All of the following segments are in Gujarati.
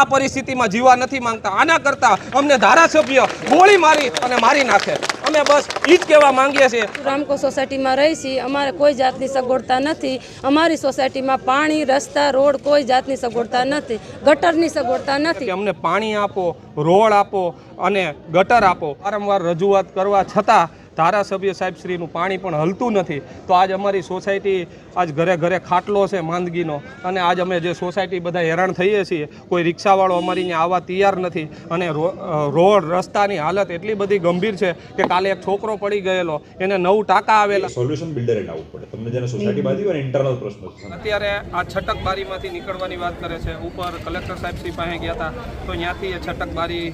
આ પરિસ્થિતિમાં જીવવા નથી માંગતા. આના કરતાં અમને ધારાસભ્ય ગોળી મારી અને મારી નાખે. અમે બસ એ જ કહેવા માંગીએ છીએ. રામકો સોસાયટીમાં રહી છીએ. અમારે કોઈ જાતની સગવડતા નથી. અમારી સોસાયટીમાં પાણી રસ્તા રોડ કોઈ જાતની સગવડતા નથી. ગટરની સગવડતા નથી. અમને પાણી આપો રોડ આપો અને ગટર આપો. વારંવાર રજૂઆત કરવા છતાં ધારાસભ્ય સાહેબશ્રીનું પાણી પણ હલતું નથી. તો આજ અમારી સોસાયટી આજ ઘરે ઘરે ખાટલો છે માંદગીનો. અને આજ અમે જે સોસાયટી બધા હેરાન થઈએ છીએ કોઈ રિક્ષાવાળો અમારી ત્યાં આવવા તૈયાર નથી. અને રોડ રસ્તાની હાલત એટલી બધી ગંભીર છે કે કાલે એક છોકરો પડી ગયેલો એને નવ ટાંકા આવેલા. સોલ્યુશન બિલ્ડરે લાવવું પડે. તમને જેને સોસાયટી બાંધી હોય ઇન્ટરનલ પ્રશ્ન અત્યારે આ છટક બારીમાંથી નીકળવાની વાત કરે છે. ઉપર કલેક્ટર સાહેબ શ્રી પાસે ગયા હતા તો ત્યાંથી એ છટક બારી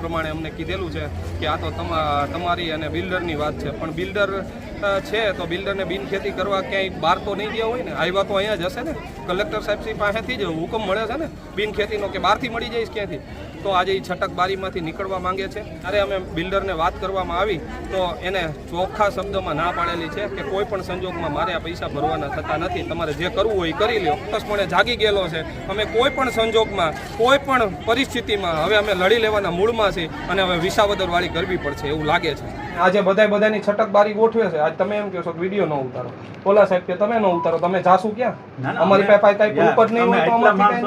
પ્રમાણે અમને કીધેલું છે કે આ તો તમા- તમારી અને બિલ્ડરની વાત છે. પણ બિલ્ડર છે, તો બિલ્ડરને બિનખેતી કરવા ક્યાંય બહાર તો નહીં ગયા હોય ને? આવ્યા તો અહીંયા જ હશે ને? કલેક્ટર સાહેબ શ્રી પાસેથી જ હુકમ મળે છે ને? બિનખેતીનો કે બહારથી મળી જઈશ ક્યાંથી? તો આજે એ છટક બારીમાંથી નીકળવા માંગે છે. ત્યારે અમે બિલ્ડરને વાત કરવામાં આવી, તો એને ચોખ્ખા શબ્દમાં ના પાડેલી છે કે કોઈ પણ સંજોગમાં મારે આ પૈસા ભરવાના થતા નથી. તમારે જે કરવું હોય એ કરી લ્યો. ચોક્કસપણે જાગી ગયેલો છે. અમે કોઈ પણ સંજોગમાં, કોઈ પણ પરિસ્થિતિમાં, હવે અમે લડી લેવાના મૂળમાં છીએ અને હવે વિસાવદરવાળી કરવી પડશે એવું લાગે છે. આજે બધા બધાની છટક બારી ગોઠવે છે. આજ તમે એમ કહો છો કે વીડિયો ન ઉતારો. ઓલા સાહેબ કે તમે ન ઉતારો તમે જાશુ ક્યાં? અમારી પાસે કઈ પ્રૂફ જ નહીં હોય તો અમારી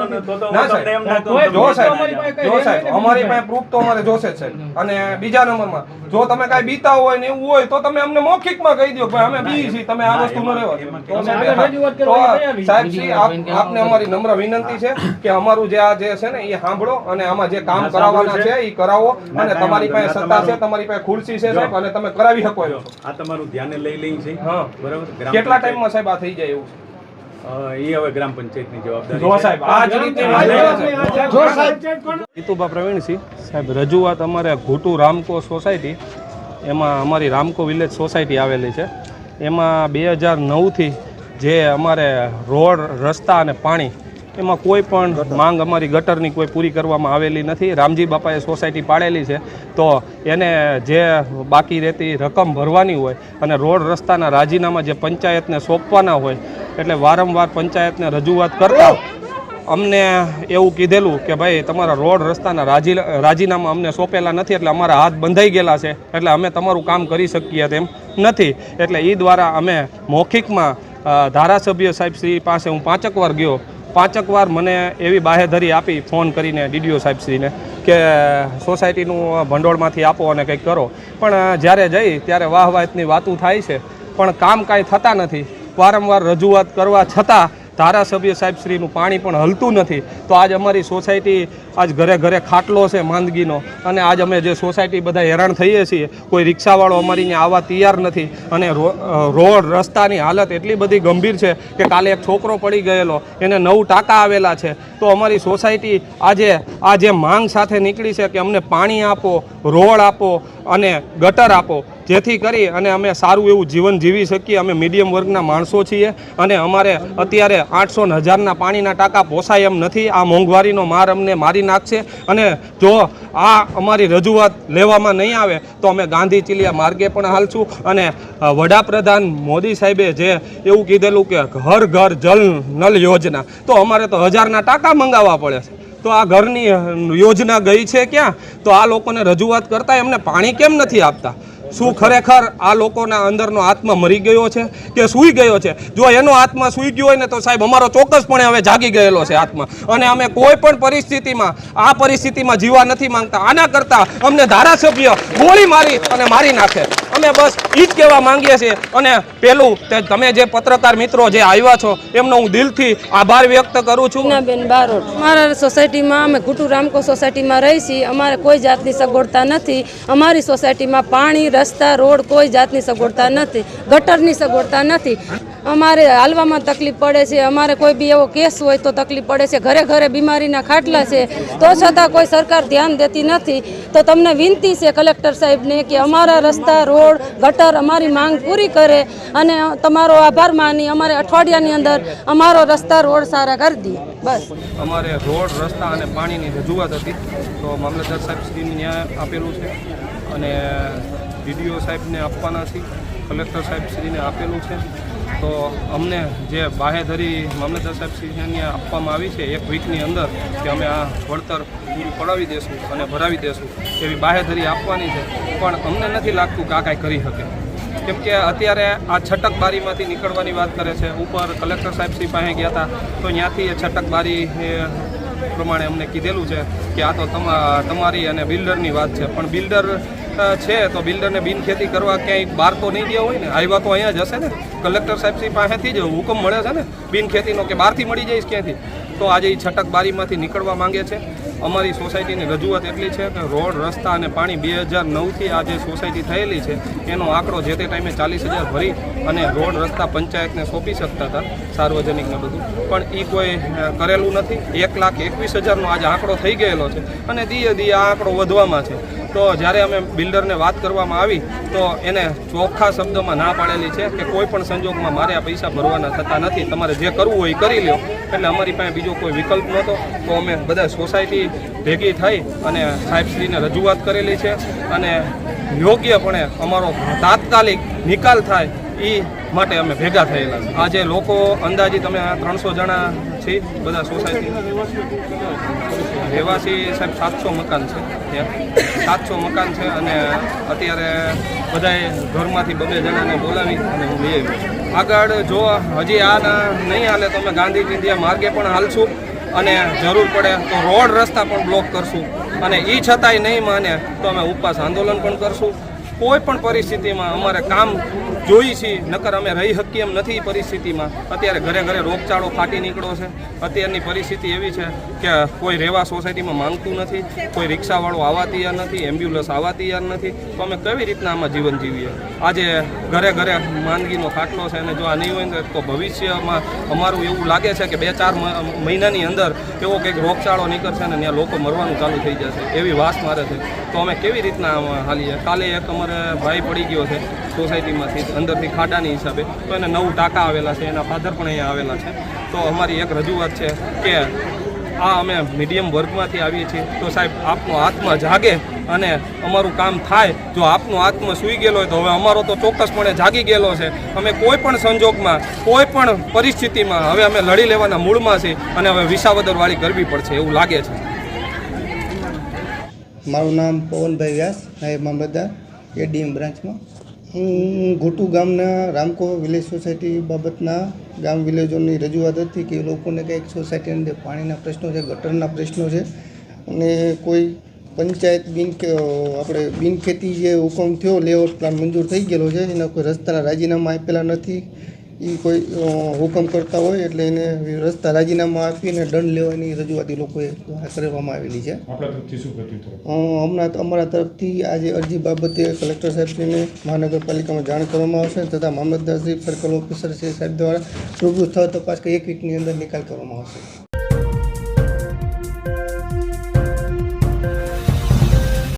ના સાહેબ. જો સાહેબ. જો સાહેબ અમારી પાસે પ્રૂફ તો અમારે જોશે છે અને બીજા નંબરમાં જો તમે કાંઈ બીતા હોય ને એવું હોય તો તમે અમને મૌખિકમાં કહી દો કે અમે બી છીએ તમે આ વસ્તુ ન રહેવા તો સાહેબ, આપને અમારી નમ્ર વિનંતી છે કે અમારું જે આ જે છે ને એ સાંભળો અને આમાં જે કામ કરાવવાના છે. એ કરાવો અને તમારી પાસે સત્તા છે તમારી પાસે ખુરશી છે સાહેબ અને તમે કરાવી શકો છો. આ તમારું ધ્યાને લઈ લઈ છે. હા. બરાબર? કેટલા ટાઈમમાં સાહેબ આ થઈ જાય એવું છે? એ હવે ગ્રામ પંચાયતની જવાબદારી જો સાહેબ આ જ રીતે જીતુભા પ્રવીણસિંહ. સાહેબ રજૂઆત અમારે ઘૂટુ રામકો સોસાયટી એમાં અમારી રામકો વિલેજ સોસાયટી આવેલી છે. એમાં બે હજાર નવથી જે અમારે રોડ રસ્તા અને પાણી એમાં કોઈ પણ માંગ અમારી ગટરની કોઈ પૂરી કરવામાં આવેલી નથી. રામજી બાપાએ સોસાયટી પાડેલી છે. તો એને જે બાકી રહેતી રકમ ભરવાની હોય અને રોડ રસ્તાના રાજીનામા જે પંચાયતને સોંપવાના હોય એટલે વારંવાર પંચાયતને રજૂઆત કરતા અમને એવું કીધેલું કે ભાઈ તમારા રોડ રસ્તાના રાજી રાજીનામા અમને સોંપેલા નથી એટલે અમારા હાથ બંધાઈ ગયેલા છે એટલે અમે તમારું કામ કરી શકીએ તેમ નથી. એટલે એ દ્વારા અમે મૌખિકમાં ધારાસભ્ય સાહેબ શ્રી પાસે હું પાંચક વાર ગયો પાંચક વાર મને એવી બાહેધરી આપી ફોન કરીને ડીડીઓ સાહેબશ્રીને કે, સોસાયટીનું ભંડોળમાંથી આપો અને કંઈક કરો. પણ જ્યારે જઈ ત્યારે વાહ વાહની વાતું થાય છે. પણ કામ કાંઈ થતા નથી. વારંવાર રજૂઆત કરવા છતાં ધારાસભ્ય સાહેબશ્રીનું પાણી પણ હલતું નથી. તો આજ અમારી સોસાયટી આજ ઘરે ઘરે ખાટલો છે માંદગીનો. અને આજ અમે જે સોસાયટી બધા હેરાન થઈએ છીએ, કોઈ રિક્ષાવાળો અમારી અહીંયા આવવા તૈયાર નથી. અને રોડ રસ્તાની હાલત એટલી બધી ગંભીર છે કે કાલે એક છોકરો પડી ગયેલો, એને નવ ટાંકા આવેલા છે. તો અમારી સોસાયટી આજે, આ જે માંગ સાથે નીકળી છે કે અમને પાણી આપો, રોડ આપો અને ગટર આપો. જેથી કરી અને અમે સારું એવું જીવન જીવી શકીએ. અમે મીડિયમ વર્ગના માણસો છીએ અને અમારે અત્યારે આઠસો ને હજારના પાણીના ટાંકા પોસાય એમ નથી. આ મોંઘવારીનો માર અમને મારી નાખશે. અને જો આ અમારી રજૂઆત લેવામાં નહીં આવે, તો અમે ગાંધી ચીલિયા માર્ગે પણ હાલશું. અને વડાપ્રધાન મોદી સાહેબે જે એવું કીધેલું કે ઘર ઘર, જલ, નલ યોજના, તો અમારે તો હજારના ટાંકા મંગાવવા પડે છે. તો આ ઘરની યોજના ગઈ છે ક્યાં? તો આ લોકોને રજૂઆત કરતા એમને પાણી કેમ નથી આપતા? શું ખરેખર આ લોકોના અંદરનો આત્મા મરી ગયો છે કે સૂઈ ગયો છે? જો એનો આત્મા સૂઈ ગયો હોય ને તો સાહેબ અમારો ચોક્કસપણે હવે જાગી ગયેલો છે આત્મા. અને અમે કોઈ પણ પરિસ્થિતિમાં, આ પરિસ્થિતિમાં જીવવા નથી માંગતા. આના કરતાં અમને ધારાસભ્ય ગોળી મારી અને મારી નાખે. અમે બસ એ જ કહેવા માંગીએ છીએ. અને પેલું, તે તમે જે પત્રકાર મિત્રો જે આવ્યા છો, એમનો હું દિલથી આભાર વ્યક્ત કરું છું. બેન બારોટ અમારા સોસાયટીમાં અમે ગુટુ રામકો સોસાયટીમાં રહી છીએ. અમારે કોઈ જાતની સગવડતા નથી. અમારી સોસાયટીમાં પાણી, રસ્તા, રોડ કોઈ જાતની સગવડતા નથી. ગટરની સગવડતા નથી. અમારે હાલવામાં તકલીફ પડે છે. અમારે કોઈ બી એવો કેસ હોય તો તકલીફ પડે છે. ઘરે ઘરે બીમારીના ખાટલા છે. તો છતાં કોઈ સરકાર ધ્યાન દેતી નથી. તો તમને વિનંતી છે કલેક્ટર સાહેબને કે અમારા રસ્તા, રોડ, ગટર અમારી માંગ પૂરી કરે અને તમારો આભાર માની અમારે અઠવાડિયાની અંદર અમારો રસ્તા, રોડ સારા કરી દે. બસ. અમારે રોડ, રસ્તા અને પાણીની રજૂઆત હતી. તો મામલતદાર સાહેબ ન્યાય આપેલું છે અને ડીડીઓ સાહેબને આપવાના છે. કલેક્ટર સાહેબ આપેલું છે. તો અમને જે બાહેધરી મામલતદાર સાહેબ શ્રીને આપવામાં આવી છે, એક વીકની અંદર કે અમે આ વળતર પૂરું પડાવી દેશું અને ભરાવી દેશું એવી બાહેધરી આપવાની છે. પણ અમને નથી લાગતું કે આ કાંઈ કરી શકે. કેમ કે અત્યારે આ છટક બારીમાંથી નીકળવાની વાત કરે છે. ઉપર કલેક્ટર સાહેબ શ્રી પાસે ગયા હતા, તો ત્યાંથી એ છટક બારી પ્રમાણે અમને કીધેલું છે કે આ તો તમા, તમારી અને બિલ્ડરની વાત છે. પણ બિલ્ડર છે તો બિલ્ડરને બિનખેતી કરવા ક્યાંય બહાર તો નહીં ગયા હોય ને? આવ્યા તો અહીંયા જ હશે ને? કલેક્ટર સાહેબ શ્રી પાસેથી જ હુકમ મળે છે ને? બિનખેતીનો કે બહારથી મળી જઈશ ક્યાંથી તો આજે એ છટક બારીમાંથી નીકળવા માંગે છે. અમારી સોસાયટીની રજૂઆત એટલી છે કે રોડ, રસ્તા અને પાણી બે હજાર નવથી આ જે સોસાયટી થયેલી છે. એનો આંકડો જે તે ટાઈમે ચાલીસ હજાર ભરી અને રોડ, રસ્તા, પંચાયતને સોંપી શકતા હતા સાર્વજનિકને બધું. પણ એ કોઈ કરેલું નથી. એક લાખ એકવીસ હજારનો આજે આંકડો થઈ ગયેલો છે અને ધીરે ધીરે આ આંકડો વધવામાં છે. તો જ્યારે અમે બિલ્ડરને વાત કરવામાં આવી, તો એને ચોખ્ખા શબ્દોમાં ના પાડેલી છે કે કોઈ પણ સંજોગમાં મારે આ પૈસા ભરવાના થતા નથી. તમારે જે કરવું હોય એ કરી લ્યો. એટલે અમારી પાસે બીજો કોઈ વિકલ્પ નહોતો. તો અમે બધા સોસાયટી ભેગી થઈ અને સાહેબશ્રીને રજૂઆત કરેલી છે અને યોગ્યપણે અમારો તાત્કાલિક નિકાલ થાય એ માટે અમે ભેગા થયેલા આજે લોકો અંદાજિત અમે ત્રણસો જણા છીએ બધા સોસાયટી રહેવાસી સાહેબ સાતસો મકાન છે સાતસો મકાન છે અને અત્યારે બધાએ ઘરમાંથી બબે જણાને બોલાવી અને હું લઈ આગળ જો હજી આ નહીં હાલે તો અમે ગાંધીજી માર્ગે પણ હાલશું અને જરૂર પડે તો રોડ રસ્તા પણ બ્લોક કરશું. અને એ છતાંય નહીં માને તો અમે ઉપવાસ આંદોલન પણ કરશું. કોઈ પણ પરિસ્થિતિમાં અમારે કામ જોઈ છીએ નકર અમે રહી શકીએ એમ નથી પરિસ્થિતિમાં. અત્યારે ઘરે ઘરે રોગચાળો ફાટી નીકળ્યો છે. અત્યારની પરિસ્થિતિ એવી છે કે કોઈ રહેવા સોસાયટીમાં માંગતું નથી, કોઈ રિક્ષાવાળો આવવા તૈયાર નથી, એમ્બ્યુલન્સ આવવા તૈયાર નથી. તો અમે કેવી રીતના આમાં જીવન જીવીએ? આજે ઘરે ઘરે માંદગીનો ખાટલો છે અને જો આ નહીં હોય તો ભવિષ્યમાં અમારું એવું લાગે છે કે બે ચાર મહિનાની અંદર એવો કંઈક રોગચાળો નીકળશે અને ત્યાં લોકો મરવાનું ચાલુ થઈ જશે. એવી વાસ મારે છે. તો અમે કેવી રીતના હાલીએ? કાલે એક અમારે ભાઈ પડી ગયો છે સોસાયટીમાંથી. અંદરથી ખાડાની હિસાબે. તો એને નવ ટાંકા આવેલા છે, એના ફાધર પણ અહીંયા આવેલા છે. તો અમારી એક રજૂઆત છે કે આ અમે મીડિયમ વર્ગમાંથી આવીએ છીએ. તો સાહેબ, આપનો આત્મા જાગે અને અમારું કામ થાય. જો આપનો આત્મા સૂઈ ગયેલો હોય તો હવે અમારો તો ચોક્કસપણે જાગી ગયેલો છે. અમે કોઈ પણ સંજોગમાં, કોઈ પણ પરિસ્થિતિમાં હવે અમે લડી લેવાના મૂળમાં છીએ અને હવે વિસાવદરવાળી કરવી પડશે એવું લાગે છે. મારું નામ પવનભાઈ વ્યાસ નાયબ મામલતદાર ડીમ બ્રાન્ચમાં હું ઘોટુ ગામના રામકો વિલેજ સોસાયટી બાબતના ગામ વિલેજોની રજૂઆત હતી કે લોકોને કંઈક સોસાયટીની અંદર પાણીના પ્રશ્નો છે, ગટરના પ્રશ્નો છે અને કોઈ પંચાયત બિન આપણે બિનખેતી જે હુકમ થયો લેઆઉટ પ્લાન મંજૂર થઈ ગયેલો છે, એના કોઈ રસ્તાના રાજીનામા આપેલા નથી. એ કોઈ હુકમ કરતા હોય એટલે એને રસ્તા રાજીનામા આપીને દંડ લેવાની રજૂઆત એ લોકોએ કરવામાં આવેલી છે. હમણાં અમારા તરફથી આજે અરજી બાબતે કલેક્ટર સાહેબશ્રીને મહાનગરપાલિકામાં જાણ કરવામાં આવશે તથા મામલતદારશ્રી સર્કલ ઓફિસર શ્રી સાહેબ દ્વારા રૂબરૂ સ્થળ તપાસ કે એક વીકની અંદર નિકાલ કરવામાં આવશે.